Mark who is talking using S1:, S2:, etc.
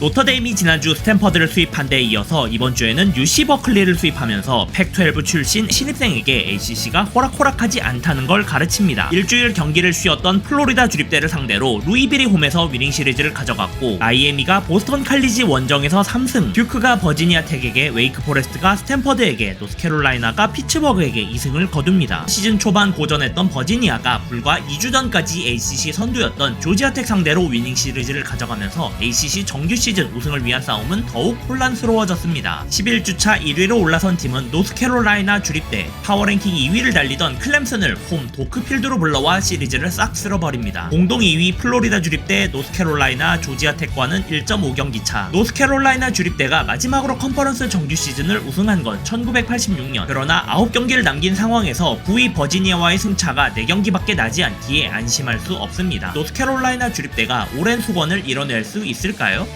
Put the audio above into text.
S1: 노터데임이 지난주 스탠퍼드를 수입한 데 이어서 이번 주에는 UC 버클리를 수입하면서 팩12 출신 신입생에게 ACC가 호락호락하지 않다는 걸 가르칩니다. 일주일 경기를 쉬었던 플로리다 주립대를 상대로 루이비리 홈에서 위닝 시리즈를 가져갔고 마이애미가 보스턴 칼리지 원정에서 3승, 듀크가 버지니아 텍에게 웨이크 포레스트가 스탠퍼드에게 노스캐롤라이나가 피츠버그에게 2승을 거둡니다. 시즌 초반 고전했던 버지니아가 불과 2주 전까지 ACC 선두였던 조지아텍 상대로 위닝 시리즈를 가져가면서 ACC 정규 시즌 우승을 위한 싸움은 더욱 혼란스러워졌습니다. 11주차 1위로 올라선 팀은 노스캐롤라이나 주립대 파워랭킹 2위를 달리던 클램슨을 홈 도크필드로 불러와 시리즈를 싹 쓸어버립니다. 공동 2위 플로리다 주립대 노스캐롤라이나 조지아텍과는 1.5경기 차. 노스캐롤라이나 주립대가 마지막으로 컨퍼런스 정규 시즌을 우승한 건 1986년. 그러나 9경기를 남긴 상황에서 9위 버지니아와의 승차가 4경기밖에 나지 않기에 안심할 수 없습니다. 노스캐롤라이나 주립대가 오랜 수건을 이뤄낼 수 있을까요?